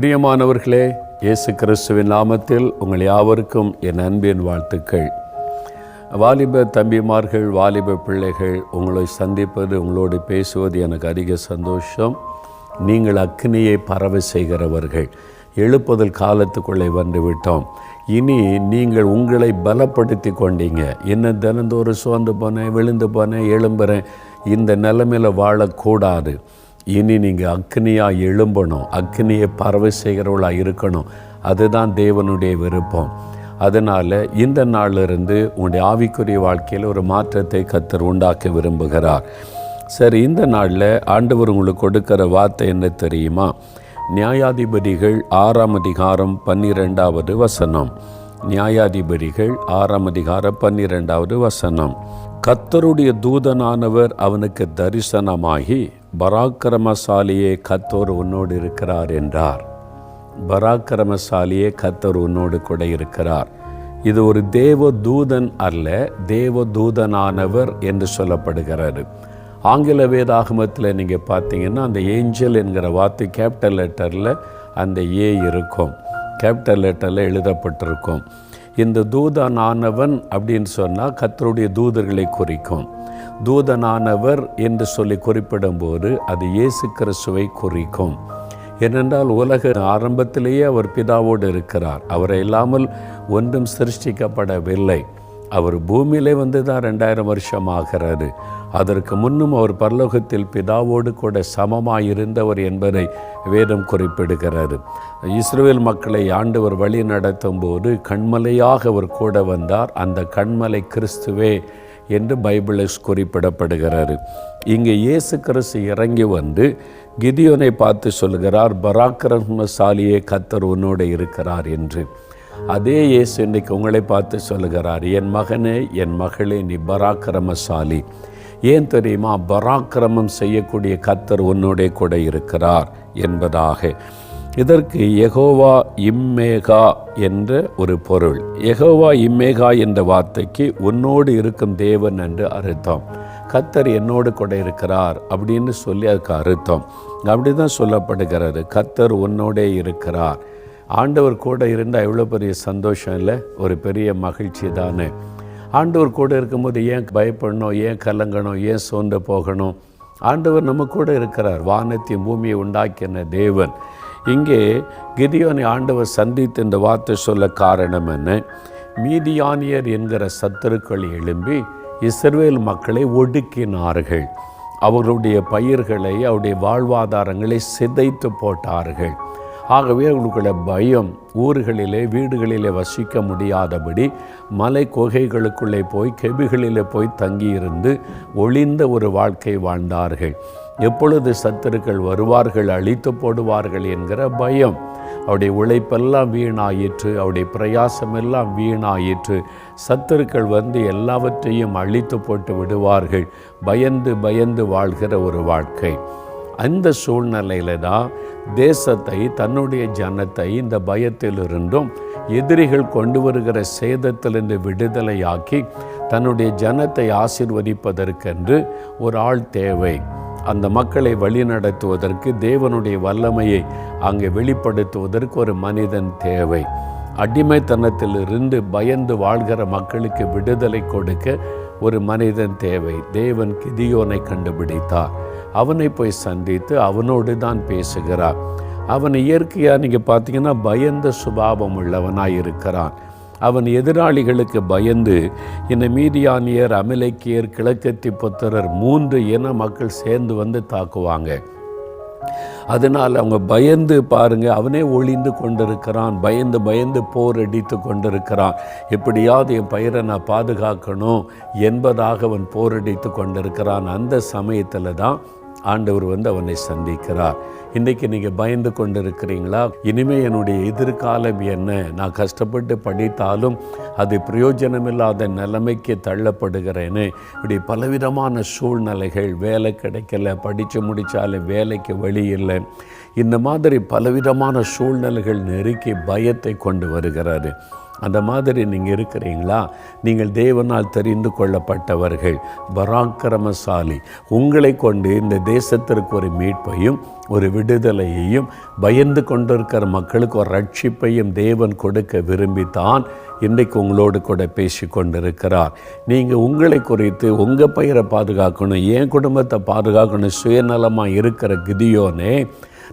பிரியமானவர்களே இயேசு கிறிஸ்துவின் நாமத்தில் உங்கள் யாவருக்கும் என் அன்பின் வாழ்த்துக்கள். வாலிப தம்பிமார்கள் வாலிப பிள்ளைகள் உங்களை சந்திப்பது உங்களோடு பேசுவது எனக்கு அதிக சந்தோஷம். நீங்கள் அக்னியை பரவ செய்கிறவர்கள். எழுப்புதல் காலத்துக்குள்ளே வந்துவிட்டோம். இனி நீங்கள் உங்களை பலப்படுத்தி கொண்டீங்க. என்ன தினந்தோறும் சோர்ந்து போனேன் விழுந்து போனேன் எழும்புறேன். இந்த நிலைமையில் வாழக்கூடாது. இனி நீங்கள் அக்னியாக எழும்பணும் அக்னியை பறவை செய்கிறவளாக இருக்கணும். அதுதான் தேவனுடைய விருப்பம். அதனால் இந்த நாளிலிருந்து உங்களுடைய ஆவிக்குரிய வாழ்க்கையில் ஒரு மாற்றத்தை கத்தர் உண்டாக்க விரும்புகிறார். சரி இந்த நாளில் ஆண்டவர் உங்களுக்கு கொடுக்கிற வார்த்தை என்ன தெரியுமா? நியாயாதிபதிகள் ஆறாம் அதிகாரம் பன்னிரெண்டாவது வசனம். நியாயாதிபதிகள் ஆறாம் அதிகாரம் பன்னிரெண்டாவது வசனம். கத்தருடைய தூதனானவர் அவனுக்கு தரிசனமாகி பராக்கிரமசாலியே கத்தோர் உன்னோடு இருக்கிறார் என்றார். பராக்கிரமசாலியே கத்தர் உன்னோடு கூட இருக்கிறார். இது ஒரு தேவ தூதன் அல்ல தேவ தூதனானவர் என்று சொல்லப்படுகிறார் ஆங்கில வேதாகமத்தில் நீங்கள் பார்த்தீங்கன்னா அந்த ஏஞ்சல் என்கிற வார்த்தை கேபிட்டல் லெட்டரில் அந்த ஏ இருக்கும். கேபிட்டல் லெட்டரில் எழுதப்பட்டிருக்கும். இந்த தூதனானவன் அப்படின்னு சொன்னால் கத்தருடைய தூதர்களை குறிக்கும். தூதனானவர் என்று சொல்லி குறிப்பிடும்போது அது இயேசு கிறிஸ்துவை குறிக்கும். ஏனென்றால் உலக ஆரம்பத்திலேயே அவர் பிதாவோடு இருக்கிறார். அவரை இல்லாமல் ஒன்றும் சிருஷ்டிக்கப்படவில்லை. அவர் பூமியிலே வந்து தான் ரெண்டாயிரம் வருஷம் ஆகிறாரு அதற்கு முன்னும் அவர் பரலோகத்தில் பிதாவோடு கூட சமமாக இருந்தவர் என்பதை வேதம் குறிப்பிடுகிறாரு இஸ்ரேல் மக்களை ஆண்டவர் வழி நடத்தும் போது கண்மலையாக அவர் கூட வந்தார். அந்த கண்மலை கிறிஸ்துவே என்று பைபிளில் குறிப்பிடப்படுகிறாரு இங்கே இயேசு கிறிஸ்து இறங்கி வந்து கிதியோனை பார்த்து சொல்கிறார் பராக்கிரமசாலியே கத்தர் உன்னோடு இருக்கிறார் என்று. அதே இயேசு இன்றைக்கு உங்களை பார்த்து சொல்லுகிறார் என் மகனே என் மகளே நீ பராக்கிரமசாலி. ஏன் தெரியுமா? பராக்கிரமம் செய்யக்கூடிய கத்தர் உன்னோடே கூட இருக்கிறார் என்பதாக. இதற்கு எகோவா இம்மேகா என்ற ஒரு பொருள். எகோவா இம்மேகா என்ற வார்த்தைக்கு உன்னோடு இருக்கும் தேவன் என்று அர்த்தம். கத்தர் என்னோடு கூட இருக்கிறார் அப்படின்னு சொல்லி அதுக்கு அர்த்தம். அப்படி தான் சொல்லப்படுகிறது. கத்தர் உன்னோடே இருக்கிறார். ஆண்டவர் கூட இருந்தால் எவ்வளோ பெரிய சந்தோஷம் இல்லை? ஒரு பெரிய மகிழ்ச்சி தானே. ஆண்டவர் கூட இருக்கும்போது ஏன் பயப்படணும்? ஏன் கலங்கணும்? ஏன் சோர்ந்து போகணும்? ஆண்டவர் நம்ம கூட இருக்கிறார். வானத்தையும் பூமியை உண்டாக்கின தேவன். இங்கே கிதியோனை ஆண்டவர் சந்தித்து இந்த வார்த்தை சொல்ல காரணம் என்ன? மீதியானியர் என்கிற சத்துருக்கள் எழும்பி இஸ்ரேல் மக்களை ஒடுக்கினார்கள். அவர்களுடைய பயிர்களை அவருடைய வாழ்வாதாரங்களை சிதைத்து போட்டார்கள். ஆகவே அவர்களுக்குள்ள பயம் ஊர்களிலே வீடுகளிலே வசிக்க முடியாதபடி மலை குகைகளுக்குள்ளே போய் கெபிகளிலே போய் தங்கியிருந்து ஒளிந்த ஒரு வாழ்க்கை வாழ்ந்தார்கள். எப்பொழுது சத்துருக்கள் வருவார்கள் அழித்து போடுவார்கள் என்கிற பயம். அவருடைய உழைப்பெல்லாம் வீணாயிற்று அவருடைய பிரயாசமெல்லாம் வீணாயிற்று. சத்துருக்கள் வந்து எல்லாவற்றையும் அழித்து போட்டு விடுவார்கள். பயந்து பயந்து வாழ்கிற ஒரு வாழ்க்கை. அந்த சூழ்நிலையில் தான் தேசத்தை தன்னுடைய ஜனத்தை இந்த பயத்திலிருந்தும் எதிரிகள் கொண்டு வருகிற சேதத்திலிருந்து விடுதலையாக்கி தன்னுடைய ஜனத்தை ஆசிர்வதிப்பதற்கென்று ஒரு ஆள் தேவை. அந்த மக்களை வழிநடத்துவதற்கு தேவனுடைய வல்லமையை அங்கே வெளிப்படுத்துவதற்கு ஒரு மனிதன் தேவை. அடிமைத்தனத்திலிருந்து பயந்து வாழ்கிற மக்களுக்கு விடுதலை கொடுக்க ஒரு மனிதன் தேவை. தேவன் கிதியோனை கண்டுபிடித்தார். அவனை போய் சந்தித்து அவனோடு தான் பேசுகிறார். அவன் இயற்கையாக நீங்கள் பார்த்தீங்கன்னா பயந்த சுபாவம் உள்ளவனாக இருக்கிறான். அவன் எதிராளிகளுக்கு பயந்து இந்த மீதியானியர் அமிலைக்கியர் கிழக்கத்தி புத்திரர் மூன்று இன மக்கள் சேர்ந்து வந்து தாக்குவாங்க. அதனால் அவங்க பயந்து பாருங்க அவனே ஒளிந்து கொண்டிருக்கிறான். பயந்து பயந்து போர் அடித்து கொண்டிருக்கிறான். எப்படியாவது என் பயிரை நான் பாதுகாக்கணும் என்பதாக அவன் போரடித்து கொண்டிருக்கிறான். அந்த சமயத்தில் தான் ஆண்டவர் வந்து அவனை சந்திக்கிறார். இன்றைக்கி நீங்கள் பயந்து கொண்டு இருக்கிறீங்களா இனிமேல் என்னுடைய எதிர்காலம் என்ன? நான் கஷ்டப்பட்டு படித்தாலும் அது பிரயோஜனமில்லாத நிலைமைக்கு தள்ளப்படுகிறேன்னு இப்படி பலவிதமான சூழ்நிலைகள் வேலை கிடைக்கல படித்து முடித்தாலும் வேலைக்கு வழி இல்லை. இந்த மாதிரி பலவிதமான சூழ்நிலைகள் நெருக்கி பயத்தை கொண்டு வருகிறது. அந்த மாதிரி நீங்கள் இருக்கிறீங்களா? நீங்கள் தேவனால் தெரிந்து கொள்ளப்பட்டவர்கள் பராக்கிரமசாலி. உங்களை கொண்டு இந்த தேசத்திற்கு ஒரு மீட்பையும் ஒரு விடுதலையையும் பயந்து கொண்டிருக்கிற மக்களுக்கு ஒரு ரட்சிப்பையும் தேவன் கொடுக்க விரும்பித்தான் இன்றைக்கு உங்களோடு கூட பேசி கொண்டிருக்கிறார். நீங்கள் உங்களை குறித்து உங்கள் பயிரை பாதுகாக்கணும் என் குடும்பத்தை பாதுகாக்கணும் சுயநலமாக இருக்கிற கிதியோனே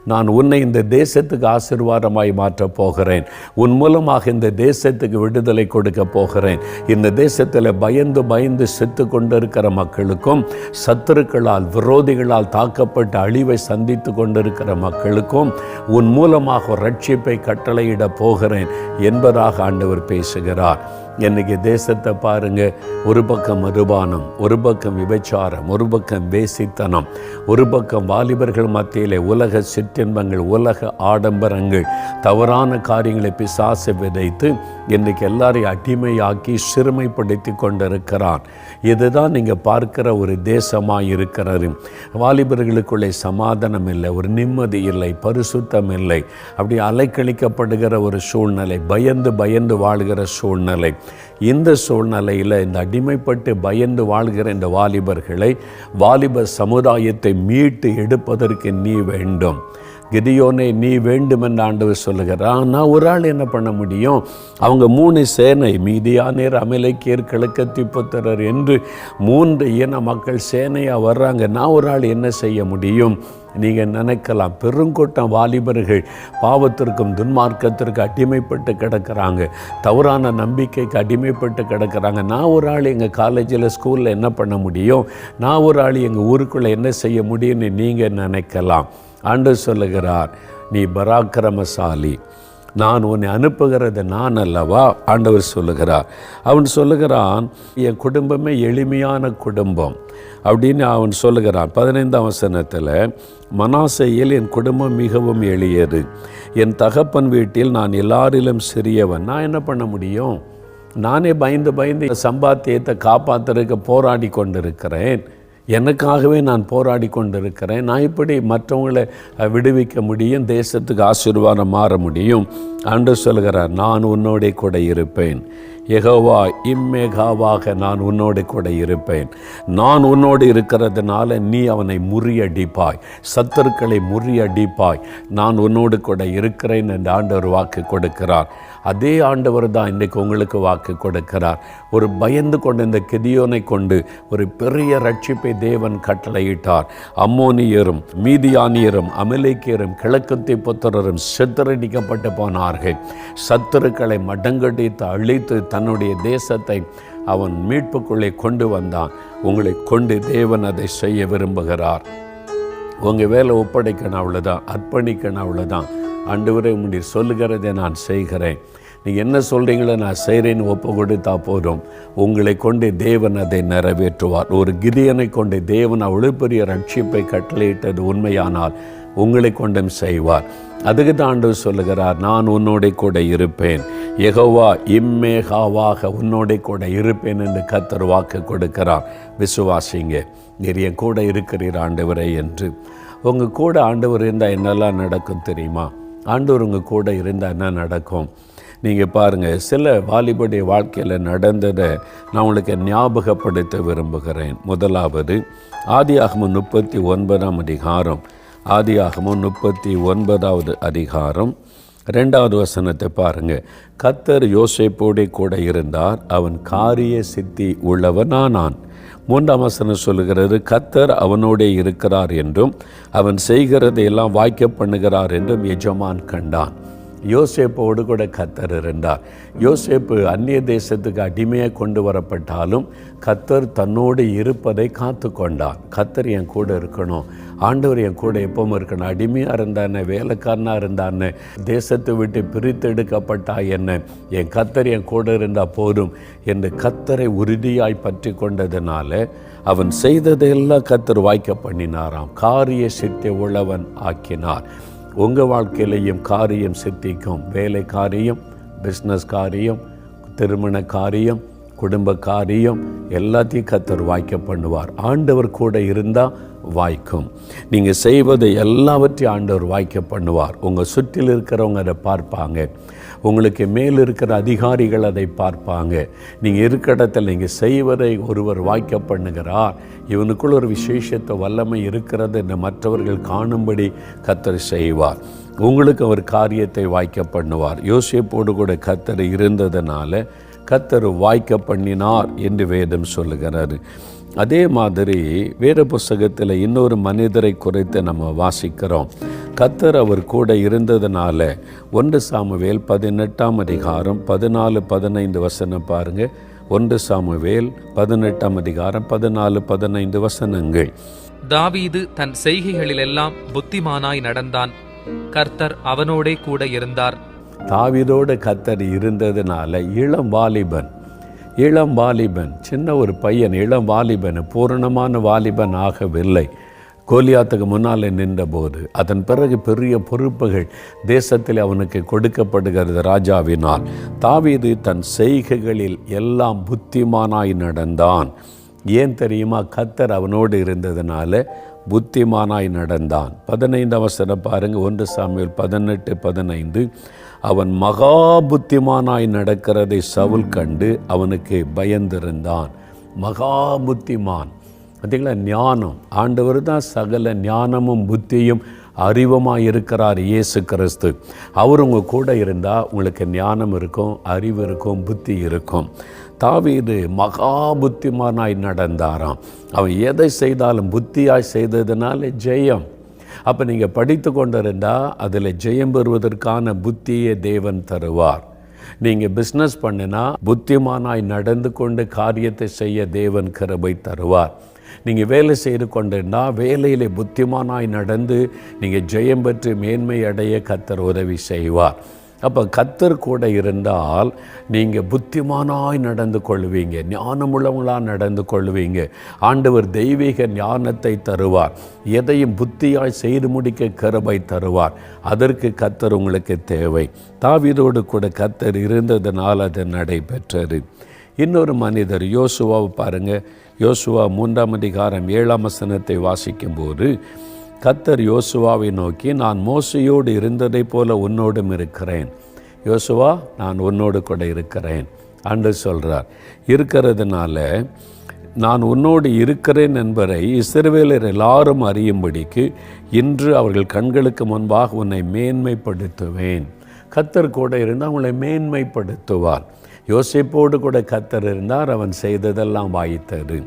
நான் உன்னை இந்த தேசத்துக்கு ஆசிர்வாதமாய் மாற்றப் போகிறேன். உன் மூலமாக இந்த தேசத்துக்கு விடுதலை கொடுக்க போகிறேன். இந்த தேசத்தில் பயந்து பயந்து செத்து கொண்டிருக்கிற மக்களுக்கும் சத்துருக்களால் விரோதிகளால் தாக்கப்பட்ட அழிவை சந்தித்து கொண்டிருக்கிற மக்களுக்கும் உன் மூலமாக ரட்சிப்பை கட்டளையிட போகிறேன் என்பதாக ஆண்டவர் பேசுகிறார். இன்றைக்கி தேசத்தை பாருங்க. ஒரு பக்கம் மதுபானம் ஒரு பக்கம் விபச்சாரம் ஒரு பக்கம் வேசித்தனம் ஒரு பக்கம் வாலிபர்கள் மத்தியிலே உலக சிற்றின்பங்கள் உலக ஆடம்பரங்கள் தவறான காரியங்களை பிசாசு விதைத்து இன்றைக்கு எல்லாரையும் அடிமையாக்கி சிறுமைப்படுத்தி கொண்டிருக்கிறான். இதுதான் நீங்கள் பார்க்கிற ஒரு தேசமாக இருக்கிறது. வாலிபர்களுக்குள்ளே சமாதானம் இல்லை ஒரு நிம்மதி இல்லை பரிசுத்தம் இல்லை. அப்படி அலைக்கழிக்கப்படுகிற ஒரு சூழ்நிலை பயந்து பயந்து வாழ்கிற சூழ்நிலை. இந்த சூழ்நிலையில் இந்த அடிமைப்பட்டு பயந்து வாழ்கிற இந்த வாலிபர்களை வாலிப சமுதாயத்தை மீட்டு எடுப்பதற்கு நீ வேண்டும். கிதியோனை நீ வேண்டுமென்று ஆண்டவர் சொல்லுகிறார். நான் ஒரு ஆள் என்ன பண்ண முடியும்? அவங்க மூணு சேனை மீதியானேர் அமலைக்கியர் கிழக்கத்தி புத்திரர் என்று மூன்று இன மக்கள் சேனையாக வர்றாங்க. நான் ஒரு ஆள் என்ன செய்ய முடியும்? நீங்கள் நினைக்கலாம் பெருங்கோட்டம் வாலிபர்கள் பாவத்திற்கும் துன்மார்க்கத்திற்கு அடிமைப்பட்டு கிடக்கிறாங்க. தவறான நம்பிக்கைக்கு அடிமைப்பட்டு கிடக்கிறாங்க. நான் ஒரு ஆள் எங்கள் காலேஜில் ஸ்கூலில் என்ன பண்ண முடியும்? நான் ஒரு ஆள் எங்கள் ஊருக்குள்ளே என்ன செய்ய முடியும்னு நீங்கள் நினைக்கலாம். ஆண்டு சொல்லுகிறார் நீ பராக்கிரமசாலி. நான் உன்னை அனுப்புகிறது நான் அல்லவா? ஆண்டவர் சொல்லுகிறார். அவன் சொல்லுகிறான் என் குடும்பமே எளிமையான குடும்பம். அப்படின்னு அவன் சொல்லுகிறான். பதினைந்தாம் வசனத்தில் மனாசையில் என் குடும்பம் மிகவும் எளியது. என் தகப்பன் வீட்டில் நான் எல்லாரிலும் சிறியவன். நான் என்ன பண்ண முடியும்? நானே பயந்து பயந்து சம்பாத்தியத்தை காப்பாற்றுறதுக்கு போராடி கொண்டிருக்கிறேன். எனக்காகவே நான் போராடி கொண்டிருக்கிறேன். நான் இப்படி மற்றவங்களை விடுவிக்க முடியும் தேசத்துக்கு ஆசீர்வாதம் மாற முடியும். அன்று சொல்கிறார் நான் உன்னோட கூட இருப்பேன். எகோவா இம்மேகாவாக நான் உன்னோடு கூட இருப்பேன். நான் உன்னோடு இருக்கிறதுனால நீ அவனை முறியடிப்பாய். சத்துருக்களை முறியடிப்பாய். நான் உன்னோடு கூட இருக்கிறேன் என்று ஆண்டவர் வாக்கு கொடுக்கிறார். அதே ஆண்டவர் தான் இன்றைக்கு உங்களுக்கு வாக்கு கொடுக்கிறார். ஒரு பயந்து கொண்ட இந்த கெதியோனை கொண்டு ஒரு பெரிய ரட்சிப்பை தேவன் கட்டளையிட்டார். அம்மோனியரும் மீதியானியரும் அமலேக்கியரும் கிழக்கத்தை புத்திரரும் சித்தரடிக்கப்பட்டு போனார்கள். சத்துருக்களை மடங்கடித்து அழித்து தன்னுடைய தேசத்தை அவன் மீட்புக்குள்ளே கொண்டு வந்தான். உங்களை கொண்டு தேவன் அதை செய்ய விரும்புகிறார். உங்கள் வேலை ஒப்படைக்கணும் அவ்வளோதான் அர்ப்பணிக்கணும் அவ்வளோதான் ஆண்டவரே உங்களுடைய சொல்லுகிறதை நான் செய்கிறேன். நீங்கள் என்ன சொல்கிறீங்களோ நான் செய்கிறேன்னு ஒப்பு கொடுத்தா போதும். உங்களை கொண்டு தேவன் அதை நிறைவேற்றுவார். ஒரு கிதியனை கொண்டு தேவன் அவ்வளோ பெரிய ரட்சிப்பை கட்டளையிட்டது உண்மையானால் உங்களை கொண்டும் செய்வார். அதுக்கு தான் ஆண்டு சொல்லுகிறார் நான் உன்னோட கூட இருப்பேன். எகோவா இம்மேகாவாக உன்னோட கூட இருப்பேன் என்று கத்தர் வாக்கு கொடுக்கிறார். விசுவாசிங்க நீர் என் கூட இருக்கிறீர் ஆண்டவரே என்று. உங்கள் கூட ஆண்டவர் இருந்தால் என்னெல்லாம் நடக்கும் தெரியுமா? ஆண்டவர் உங்கள் கூட இருந்தால் என்ன நடக்கும்? நீங்கள் பாருங்கள் சில வாலிபுடைய வாழ்க்கையில் நடந்ததை நான் உங்களுக்கு ஞாபகப்படுத்த விரும்புகிறேன். முதலாவது ஆதியாகமும் முப்பத்தி ஒன்பதாம் அதிகாரம். ஆதியாகமும் முப்பத்தி ஒன்பதாவது அதிகாரம். ரெண்டாவது வசனத்தை பாருங்க. கத்தர் யோசேப்போடே கூட இருந்தார் அவன் காரிய சித்தி உள்ளவனானான். மூன்றாம் வசனம் சொல்லுகிறது கத்தர் அவனோடே இருக்கிறார் என்றும் அவன் செய்கிறதையெல்லாம் வாய்க்க பண்ணுகிறார் என்றும் எஜமான் கண்டான். யோசேப்போடு கூட கத்தர் இருந்தார். யோசேப்பு அந்நிய தேசத்துக்கு அடிமையாக கொண்டு வரப்பட்டாலும் கத்தர் தன்னோடு இருப்பதை காத்து கொண்டார் கத்தர் என் கூட இருக்கணும். ஆண்டவர் என் கூட எப்பவும் இருக்கணும். அடிமையாக இருந்தானே வேலைக்காரனாக இருந்தானே தேசத்தை விட்டு பிரித்தெடுக்கப்பட்டா என்ன? என் கத்தர் என் கூட இருந்தால் போதும் என்று கத்தரை உறுதியாய் பற்றி கொண்டதுனால அவன் செய்ததையெல்லாம் கத்தர் வாய்க்க பண்ணினாராம். காரிய சித்தை உள்ளவன் ஆக்கினார். உங்கள் வாழ்க்கையிலையும் காரியம் சித்திக்கும் வேலை காரியம் பிஸ்னஸ் காரியம் திருமண காரியம் குடும்ப காரியம் எல்லாத்தையும் கத்தர் வாய்க்க பண்ணுவார். ஆண்டவர் கூட இருந்தால் வாய்க்கும். நீங்கள் செய்வதை எல்லாவற்றையும் ஆண்டவர் வாய்க்க பண்ணுவார். உங்கள் சுற்றில் இருக்கிறவங்க அதை பார்ப்பாங்க. உங்களுக்கு மேல் இருக்கிற அதிகாரிகள் அதை பார்ப்பாங்க. நீங்கள் இருக்கிற இடத்துல நீங்கள் செய்வதை ஒருவர் வாய்க்க பண்ணுகிறார். இவனுக்குள் ஒரு விசேஷத்தை வல்லமை இருக்கிறது என்று மற்றவர்கள் காணும்படி கத்தர் செய்வார். உங்களுக்கு அவர் காரியத்தை வாய்க்க பண்ணுவார். யோசிப்போடு கூட கத்தர் இருந்ததுனால கத்தர் வாய்க்க பண்ணினார் என்று வேதம் சொல்லுகிறார் அதே மாதிரி வேத புஸ்தகத்தில் இன்னொரு மனிதரை குறித்து நம்ம வாசிக்கிறோம். கத்தர் அவர் கூட இருந்ததுனால ஒன்று சாமுவேல் பதினெட்டாம் அதிகாரம் பதினாலு பதினைந்து வசனம் பாருங்க. ஒன்று சாமுவேல் பதினெட்டாம் அதிகாரம் பதினாலு பதினைந்து வசனங்கள். தாவீது தன் செய்கைகளிலெல்லாம் புத்திமானாய் நடந்தான். கர்த்தர் அவனோடே கூட இருந்தார். தாவீதோட கத்தர் இருந்ததுனால இளம் வாலிபன். இளம் வாலிபன் சின்ன ஒரு பையன் இளம் வாலிபன் பூரணமான வாலிபன் ஆகவில்லை. கோலியாத்துக்கு முன்னாலே நின்றபோது அதன் பிறகு பெரிய பொறுப்புகள் தேசத்தில் அவனுக்கு கொடுக்கப்படுகிறது ராஜாவினால். தாவீது தன் செய்கைகளில் எல்லாம் புத்திமானாய் நடந்தான். ஏன் தெரியுமா? கத்தர் அவனோடு இருந்ததுனால புத்திமானாய் நடந்தான். பதினைந்து அவசரம் பாருங்க ஒன்று சாமியில் பதினெட்டு பதினைந்து. அவன் மகா புத்திமானாய் நடக்கிறதை சவுல் கண்டு அவனுக்கு பயந்திருந்தான். மகா புத்திமான் பார்த்தீங்களா ஞானம். ஆண்டவர் தான் சகல ஞானமும் புத்தியும் அறிவுமாக இருக்கிறார் இயேசு கிறிஸ்து. அவர் உங்கள் கூட இருந்தால் உங்களுக்கு ஞானம் இருக்கும் அறிவு இருக்கும் புத்தி இருக்கும். தாவீது மகா புத்திமானாய் நடந்தாராம். அவன் எதை செய்தாலும் புத்தியாய் செய்ததுனால ஜெயம். அப்போ நீங்கள் படித்து கொண்டிருந்தால் அதில் ஜெயம் பெறுவதற்கான புத்தியை தேவன் தருவார். நீங்கள் பிஸ்னஸ் பண்ணினா புத்திமானாய் நடந்து கொண்டு காரியத்தை செய்ய தேவன் கருபை தருவார். நீங்கள் வேலை செய்து கொண்டிருந்தா வேலையிலே புத்திமானாய் நடந்து நீங்கள் ஜெயம் பெற்று மேன்மை அடைய கத்தர் உதவி செய்வார். அப்போ கத்தர் கூட இருந்தால் நீங்கள் புத்திமானாய் நடந்து கொள்வீங்க ஞானமுள்ளவங்களாக நடந்து கொள்வீங்க. ஆண்டவர் தெய்வீக ஞானத்தை தருவார் எதையும் புத்தியாய் செய்து முடிக்க கருவை தருவார். அதற்கு கத்தர் உங்களுக்கு தேவை. தாவிதோடு கூட கத்தர் இருந்ததுனால் அது நடைபெற்றது. இன்னொரு மனிதர் யோசுவாவை பாருங்கள் யோசுவா மூன்றாம் அதிகாரம் ஏழாம் வசனத்தை வாசிக்கும்போது கத்தர் யோசுவாவை நோக்கி நான் மோசையோடு இருந்ததைப் போல உன்னோடும் இருக்கிறேன். யோசுவா நான் உன்னோடு கூட இருக்கிறேன். அன்று சொல்கிறார் இருக்கிறதுனால நான் உன்னோடு இருக்கிறேன் என்பதை இஸ்ரவேலர் எல்லாரும் அறியும்படிக்கு இன்று அவர்கள் கண்களுக்கு முன்பாக உன்னை மேன்மைப்படுத்துவேன். கத்தர் கூட இருந்து அவங்களை மேன்மைப்படுத்துவார். யோசிப்போடு கூட கத்தர் இருந்தார் அவன் செய்ததெல்லாம் வாய்த்தது.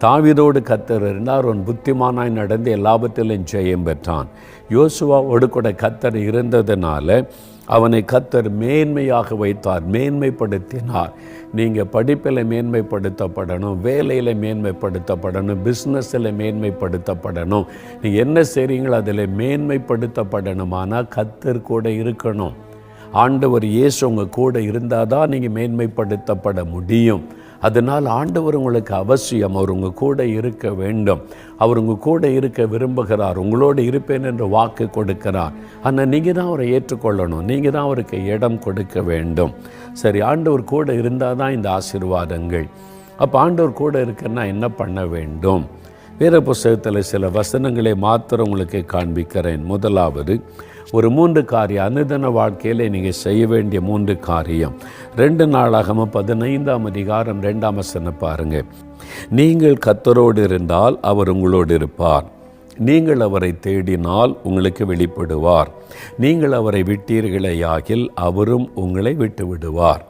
தாவிதோடு கத்தர் இருந்தார் அவன் புத்திமானாய் நடந்து எல்லாபத்திலும் ஜெயம் பெற்றான். யோசுவாவோடு கூட கத்தர் இருந்ததுனால அவனை கத்தர் மேன்மையாக வைத்தார் மேன்மைப்படுத்தினார். நீங்கள் படிப்பில் மேன்மைப்படுத்தப்படணும் வேலையில் மேன்மைப்படுத்தப்படணும் பிஸ்னஸில் மேன்மைப்படுத்தப்படணும். நீங்கள் என்ன செய்கிறீங்களோ அதில் மேன்மைப்படுத்தப்படணுமானால் கத்தர் கூட இருக்கணும். ஆண்டவர் இயேசு உங்கள் கூட இருந்தால் தான் நீங்கள் மேன்மைப்படுத்தப்பட முடியும். அதனால் ஆண்டவர் உங்களுக்கு அவசியம். அவர் உங்கள் கூட இருக்க வேண்டும். அவர் உங்கள் கூட இருக்க விரும்புகிறார். உங்களோடு இருப்பேன் என்று வாக்கு கொடுக்கிறார். ஆனால் நீங்கள் தான் அவரை ஏற்றுக்கொள்ளணும். நீங்கள் தான் அவருக்கு இடம் கொடுக்க வேண்டும். சரி ஆண்டவர் கூட இருந்தால் தான் இந்த ஆசீர்வாதங்கள். அப்போ ஆண்டவர் கூட இருக்குன்னா என்ன பண்ண வேண்டும்? வீர புஸ்தகத்தில் சில வசனங்களை மாத்திரம் உங்களுக்கு காண்பிக்கிறேன். முதலாவது ஒரு மூன்று காரியம். அனுதன வாழ்க்கையில் நீங்கள் செய்ய வேண்டிய மூன்று காரியம். ரெண்டு நாளாகம பதினைந்தாம் அதிகாரம் ரெண்டாம் வசனம் பாருங்கள் நீங்கள் கத்தரோடு இருந்தால் அவர் உங்களோடு இருப்பார். நீங்கள் அவரை தேடினால் உங்களுக்கு வெளிப்படுவார். நீங்கள் அவரை விட்டீர்களேயாகில் அவரும் உங்களை விட்டு விடுவார்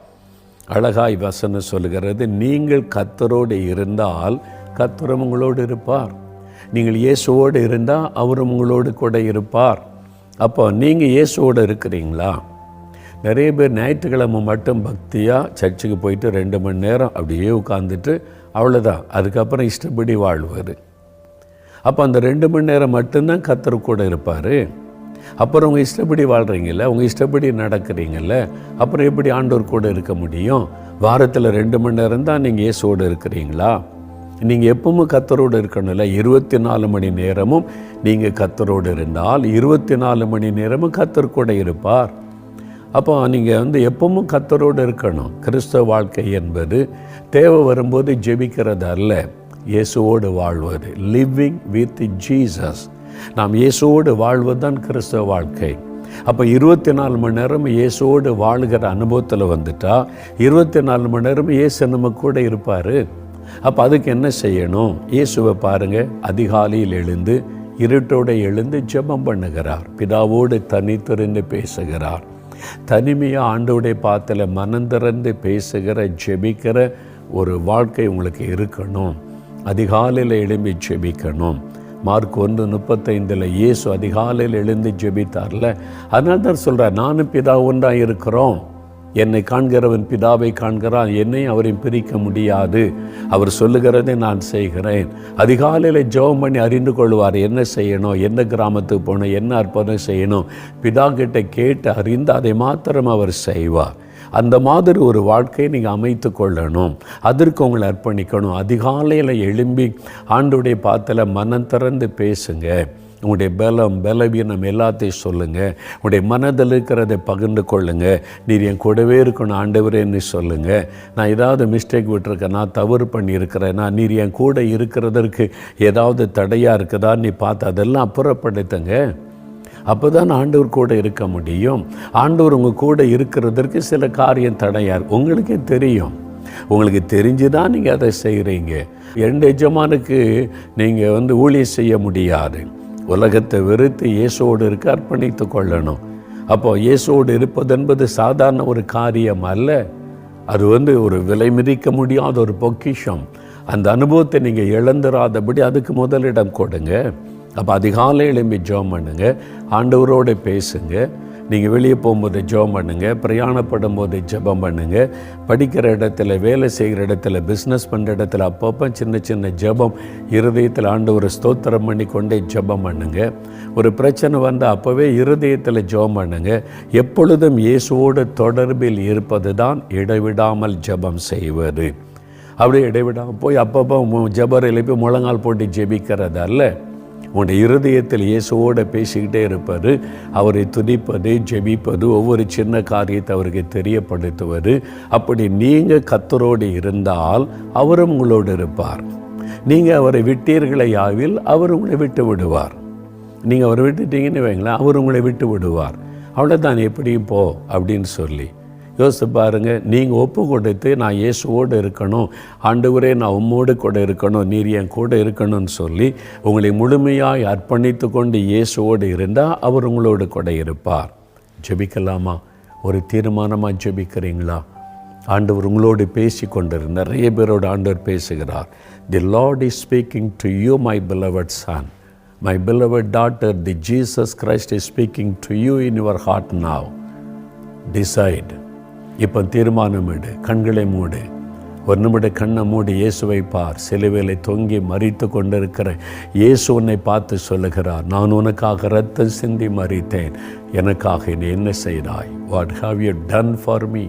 அழகாய் வசனம் சொல்கிறது நீங்கள் கத்தரோடு இருந்தால் கத்தரும் உங்களோடு இருப்பார். நீங்கள் இயேசுவோடு இருந்தால் அவரும் உங்களோடு கூட இருப்பார். அப்போ நீங்கள் இயேசுவோடு இருக்கிறீங்களா? நிறைய பேர் ஞாயிற்றுக்கிழமை மட்டும் பக்தியாக சர்ச்சுக்கு போயிட்டு ரெண்டு மணி நேரம் அப்படியே உட்காந்துட்டு அவ்வளோதான் அதுக்கப்புறம் இஷ்டப்படி வாழ்வார். அப்போ அந்த ரெண்டு மணி நேரம் மட்டும்தான் கத்தர் கூட இருப்பார். அப்புறம் உங்கள் இஷ்டப்படி வாழ்கிறீங்கள உங்கள் இஷ்டப்படி நடக்கிறீங்கள அப்புறம் எப்படி ஆண்டோர் கூட இருக்க முடியும்? வாரத்தில் ரெண்டு மணி நேரம் தான் நீங்கள் இயேசுவோடு இருக்கிறீங்களா? நீங்கள் எப்பவும் கத்தரோடு இருக்கணும்ல இருபத்தி நாலு மணி நேரமும் நீங்கள் கத்தரோடு இருந்தால் இருபத்தி நாலு மணி நேரமும் கத்தர் கூட இருப்பார். அப்போ நீங்கள் வந்து எப்பவும் கத்தரோடு இருக்கணும். கிறிஸ்தவ வாழ்க்கை என்பது தேவை வரும்போது ஜெபிக்கிறது அல்ல. இயேசுவோடு வாழ்வது. லிவிங் வித் ஜீசஸ் நாம் இயேசுவோடு வாழ்வது தான் கிறிஸ்தவ வாழ்க்கை. அப்போ இருபத்தி நாலு மணி நேரம் இயேசுவோடு வாழுகிற அனுபவத்தில் வந்துட்டா இருபத்தி நாலு மணி நேரம் இயேசு நம்ம கூட இருப்பார். அப்போ அதுக்கு என்ன செய்யணும்? இயேசுவை பாருங்க. அதிகாலையில் எழுந்து இருட்டோடு எழுந்து ஜெபம் பண்ணுகிறார். பிதாவோடு தனித்திருந்து பேசுகிறார். தனிமையாக ஆண்டோடைய பாத்தில் மனந்திறந்து பேசுகிற ஜெபிக்கிற ஒரு வாழ்க்கை உங்களுக்கு இருக்கணும். அதிகாலையில் எழும்பி ஜெபிக்கணும். மார்க் ஒன்று முப்பத்தைந்தில் இயேசு அதிகாலையில் எழுந்து ஜெபித்தார்ல. அதனால தான் சொல்கிறார் நானும் பிதா ஒன்றாக இருக்கிறோம். என்னை காண்கிறவன் பிதாவை காண்கிறான் என்னை அவரையும் பிரிக்க முடியாது. அவர் சொல்லுகிறதை நான் செய்கிறேன். அதிகாலையில் ஜெபம் பண்ணி அறிந்து கொள்வார் என்ன செய்யணும் எந்த கிராமத்துக்கு போகணும் என்ன அற்புதம் செய்யணும். பிதா கிட்ட கேட்டு அறிந்து அதை மாத்திரம் அவர் செய்வார். அந்த மாதிரி ஒரு வாழ்க்கையை நீங்கள் அமைத்து கொள்ளணும். அதற்கு உங்களை அர்ப்பணிக்கணும். அதிகாலையில் எழும்பி ஆண்டுடைய பாத்தில் மனம் திறந்து பேசுங்க. உங்களுடைய பலம் பலவீனம் எல்லாத்தையும் சொல்லுங்கள் உங்களுடைய மனதில் இருக்கிறதை பகிர்ந்து கொள்ளுங்கள் நீர் என் கூடவே இருக்கணும் ஆண்டவரேன்னு சொல்லுங்கள் நான் ஏதாவது மிஸ்டேக் விட்டுருக்கேன் நான் தவறு பண்ணியிருக்கிறேன் நான் நீர் என் கூட இருக்கிறதற்கு ஏதாவது தடையாக இருக்குதா நீ பார்த்து அதெல்லாம் அப்புறப்படுத்துங்க அப்போ தான் ஆண்டவர் கூட இருக்க முடியும். ஆண்டவர் உங்கள் கூட இருக்கிறதற்கு சில காரியம் தடையார் உங்களுக்கே தெரியும். உங்களுக்கு தெரிஞ்சு தான் நீங்கள் அதை செய்கிறீங்க எந்த எஜமானுக்கு நீங்கள் வந்து ஊழியம் செய்ய முடியாது. உலகத்தை வெறுத்து இயேசுவோடு இருக்க அர்ப்பணித்து கொள்ளணும். அப்போ இயேசுவோடு இருப்பது என்பது சாதாரண ஒரு காரியம் அல்ல. அது வந்து ஒரு விலை மிதிக்க முடியாத ஒரு பொக்கிஷம். அந்த அனுபவத்தை நீங்கள் இழந்துராதபடி அதுக்கு முதலிடம் கொடுங்க. அப்போ அதிகாலை எழும்பி ஜோம் பண்ணுங்க. ஆண்டவரோடு பேசுங்க. நீங்கள் வெளியே போகும்போது ஜெபம் பண்ணுங்கள் பிரயாணப்படும் போது ஜெபம் பண்ணுங்கள் படிக்கிற இடத்துல வேலை செய்கிற இடத்துல பிஸ்னஸ் பண்ணுற இடத்துல அப்பப்போ சின்ன சின்ன ஜெபம் இருதயத்தில் ஆண்டு ஒரு ஸ்தோத்திரம் பண்ணி கொண்டே ஜெபம் பண்ணுங்கள் ஒரு பிரச்சனை வந்தால் அப்போவே இருதயத்தில் ஜெபம் பண்ணுங்கள் எப்பொழுதும் இயேசுவோடு தொடர்பில் இருப்பது தான் இடைவிடாமல் ஜெபம் செய்வது. அப்படியே இடைவிடாமல் போய் அப்பப்போ ஜபர் எழுப்பி முழங்கால் போட்டு ஜெபிக்கிறது அல்ல. உங்களுடைய இருதயத்தில் இயேசுவோடு பேசிக்கிட்டே இருப்பார் அவரை துதிப்பது ஜெபிப்பது ஒவ்வொரு சின்ன காரியத்தை அவருக்கு தெரியப்படுத்துவது. அப்படி நீங்கள் கத்தரோடு இருந்தால் அவரும் உங்களோடு இருப்பார். நீங்கள் அவரை விட்டீர்களே யாவில் அவர் உங்களை விட்டு விடுவார். நீங்கள் அவரை விட்டுட்டீங்கன்னு வைங்களேன் அவர் உங்களை விட்டு விடுவார். அவ்வளோதான் எப்படியும் போ அப்படின்னு சொல்லி. யோசித்து பாருங்கள் நீங்கள் ஒப்பு கொடுத்து நான் இயேசுவோடு இருக்கணும் ஆண்டவரே நான் உம்மோடு கூட இருக்கணும் நீர் என் கூட இருக்கணும்னு சொல்லி உங்களை முழுமையாய் அர்ப்பணித்து கொண்டு இயேசுவோடு இருந்தால் அவர் உங்களோடு கூட இருப்பார். ஜெபிக்கலாமா? ஒரு தீர்மானமாக ஜெபிக்கிறீங்களா? ஆண்டவர் உங்களோடு பேசி கொண்டிரு நிறைய பேரோட ஆண்டவர் பேசுகிறார். The lord is speaking to you my beloved son my beloved daughter the Jesus Christ is speaking to you in your heart now decide இப்போ தீர்மானம் எடு கண்களை மூடு. ஒரு நிமிட கண்ணை மூடி இயேசுவை பார். சிலுவையில் தொங்கி மறித்து கொண்டிருக்கிற இயேசு உன்னை பார்த்து சொல்லுகிறார் நான் உனக்காக ரத்தம் சிந்தி மறித்தேன் எனக்காக நீ என்ன செய்தாய்? What have you done for me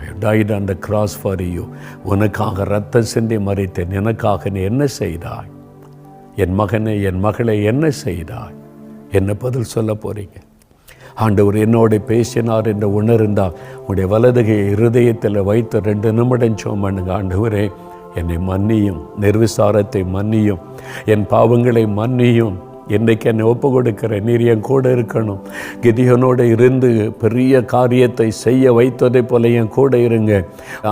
I died on the cross for you உனக்காக ரத்தம் சிந்தி மறித்தேன் எனக்காக நீ என்ன செய்தாய்? என் மகனை என் மகளை என்ன செய்தாய்? என்ன பதில் சொல்ல போறீங்க? ஆண்டவர் என்னோட பேசினார் என்று உணர்ந்தால் உடைய வலதுகை இருதயத்தில் வைத்து ரெண்டு நிமிடம் சோமனுங்க ஆண்டவரே. என்னை மன்னியும் நிர்விசாரத்தை மன்னியும் என் பாவங்களை மன்னியும். இன்றைக்கு என்னை ஒப்பு கொடுக்கிறேன் நீர் என் கூட இருக்கணும். கிதியனோடு இருந்து பெரிய காரியத்தை செய்ய வைத்ததை போல என் கூட இருங்க.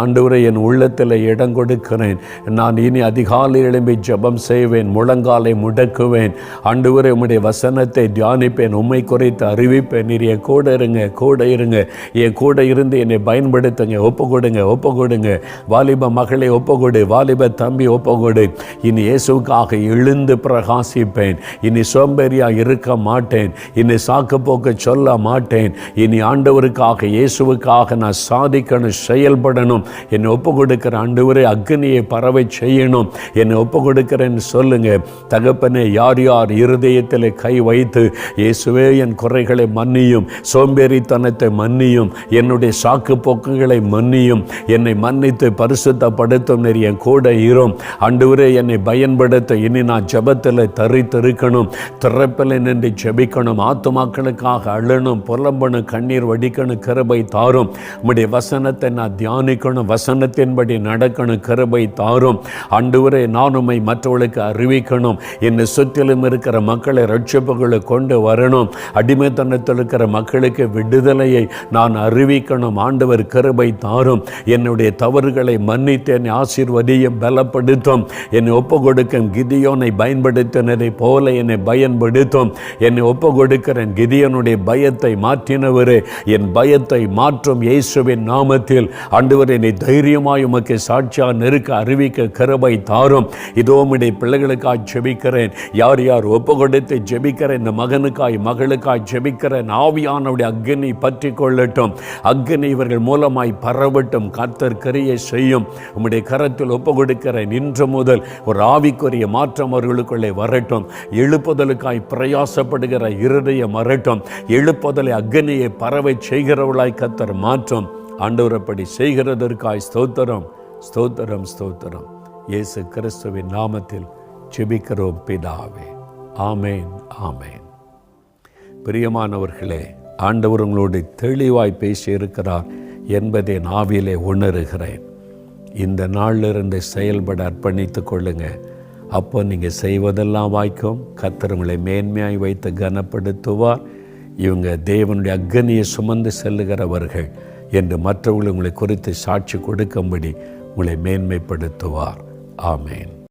ஆண்டவரை என் உள்ளத்தில் இடம் கொடுக்கிறேன். நான் இனி அதிகாலை எழும்பி ஜெபம் செய்வேன் முழங்காலை முடக்குவேன். ஆண்டவரை உம்முடைய வசனத்தை தியானிப்பேன் உண்மை குறைத்து அறிவிப்பேன். நீர் என் கூட இருங்க கூட இருங்க. என் கூட இருந்து என்னை பயன்படுத்துங்க ஒப்பு கொடுங்க ஒப்பு கொடுங்க வாலிப மகளை ஒப்பு கொடு வாலிப தம்பி ஒப்பு கொடு இனி இயேசுக்காக எழுந்து பிரகாசிப்பேன். இனி சோம்பேறியா இருக்க மாட்டேன். இனி சாக்கு போக்க சொல்ல மாட்டேன். இனி ஆண்டவருக்காக இயேசுவுக்காக நான் சாதிக்கணும் செயல்படணும். என்னை ஒப்பு கொடுக்கிற ஆண்டவரே அக்னியை பறவை செய்யணும். என்னை ஒப்பு கொடுக்கிறேன்னு சொல்லுங்க. தகப்பனே யார் யார் இருதயத்தில் கை வைத்து இயேசுவே என் குறைகளை மன்னியும். சோம்பேறித்தனத்தை மன்னியும். என்னுடைய சாக்கு போக்குகளை மன்னியும். என்னை மன்னித்து பரிசுத்தப்படுத்தும் நெறிய என் கூட இரும். ஆண்டவரே என்னை பயன்படுத்த இனி நான் ஜெபத்தில் தரித்திருக்கணும். திறப்பில் நின்று ஜெபிக்கணும் ஆத்துமாக்களுக்காக அழணும் புலம்பணும் கண்ணீர் வடிக்கணும் கருபை தாரும். உம்முடைய வசனத்தை நான் தியானிக்கணும் வசனத்தின்படி நடக்கணும் கருபை தாரும். அன்றுவரை நான் உம்மை மற்றவர்களுக்கு அறிவிக்கணும். என்னை சுற்றிலும் இருக்கிற மக்களை ரட்சிப்புகளை கொண்டு வரணும். அடிமைத்தனத்தில் இருக்கிற மக்களுக்கு விடுதலையை நான் அறிவிக்கணும். ஆண்டவர் கருபை தாரும். என்னுடைய தவறுகளை மன்னித்து என்னை ஆசீர்வதியும் பலப்படுத்தும். என்னை ஒப்பு கொடுக்கும் கிதியோனை பயன்படுத்தினதை போல என்னை பயன்படுத்தும். என்னை ஒப்பு கொடுக்கிறேன் கிதியனுடைய பயத்தை மாற்றினவரே. என் பயத்தை மாற்றும் இயேசுவின் நாமத்தில். ஆண்டவர் என்னை தைரியமாய் உமக்கு சாட்சியா நெருக்க அறிவிக்க கருபை தாரும். இதோ உடைய பிள்ளைகளுக்காய் ஜெபிக்கிறேன். யார் யார் ஒப்பு கொடுத்து ஜெபிக்கிறேன் இந்த மகனுக்காய் மகளுக்காய் ஜெபிக்கிறேன் ஆவியானவுடைய அக்னி பற்றி கொள்ளட்டும். அக்னி இவர்கள் மூலமாய் பரவட்டும் கர்த்தர் கரியை செய்யும். உம்முடைய கரத்தில் ஒப்பு கொடுக்கிறேன் இன்று முதல் ஒரு ஆவிக்குரிய மாற்றம் அவர்களுக்குள்ளே வரட்டும். எழுப்புதலுக்காய் பிரயாசப்படுகிற இருதய மரட்டும் எழுப்புதலை அக்னியை பறவை செய்கிறவளாய் கத்தர் மாற்றும். ஆண்டவரப்படி செய்கிறதற்காய் ஸ்தோத்திரம் ஸ்தோத்திரம் ஸ்தோத்திரம். இயேசு கிறிஸ்துவின் நாமத்தில் செபிக்கிறோம் பிதாவே. ஆமேன் ஆமேன். பிரியமானவர்களே ஆண்டவர் உங்களோடு தெளிவாய் பேசியிருக்கிறார் என்பதை நாவிலே உணர்கிறேன். இந்த நாளிலிருந்து செயல்பட அர்ப்பணித்து கொள்ளுங்கள் அப்போ நீங்கள் செய்வதெல்லாம் வாய்க்கும் கர்த்தர் உங்களை மேன்மையாய் வைத்து கனப்படுத்துவார். இவங்க தேவனுடைய அக்னியை சுமந்து செல்லுகிறவர்கள் என்று மற்றவர்கள் உங்களை குறித்து சாட்சி கொடுக்கும்படி உங்களை மேன்மைப்படுத்துவார். ஆமேன்.